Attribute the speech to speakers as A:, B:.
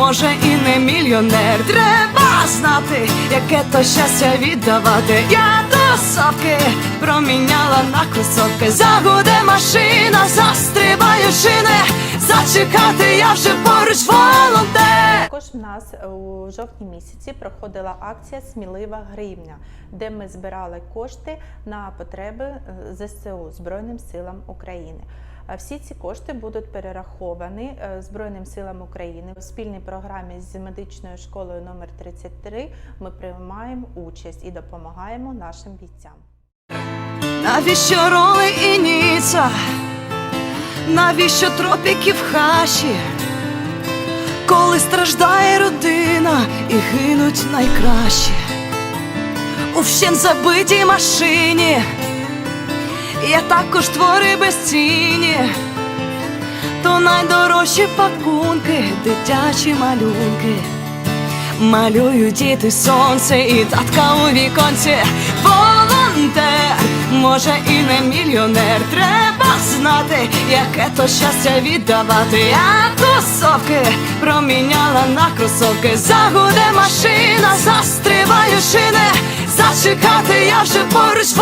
A: Може і не мільйонер. Треба знати, яке то щастя віддавати. Я до сопки проміняла на кросовки. Загуде машина, застрибаю шини. Зачекати я вже поруч волонтер.
B: Також в нас у жовтні місяці проходила акція Смілива гривня, де ми збирали кошти на потреби е, ЗСУ Збройним силам України. А Всі ці кошти будуть перераховані е, Збройним силам України в спільній програмі з медичною школою номер 33 Ми приймаємо участь і допомагаємо нашим бійцям.
A: Навіщо роли і ніца? Навіщо тропіки в хаші? Коли страждає родина і гинуть найкращі у всім забитій машині, є також твори безцінні, то найдорожчі пакунки, дитячі малюнки. Малюють діти сонце і татка у віконці. Волонтер, може і не мільйонер. Треба знати, яке то щастя віддавати. Я тусовки проміняла на кросовки. Загуде машина, застрибаю шини. Зачекати я вже поруч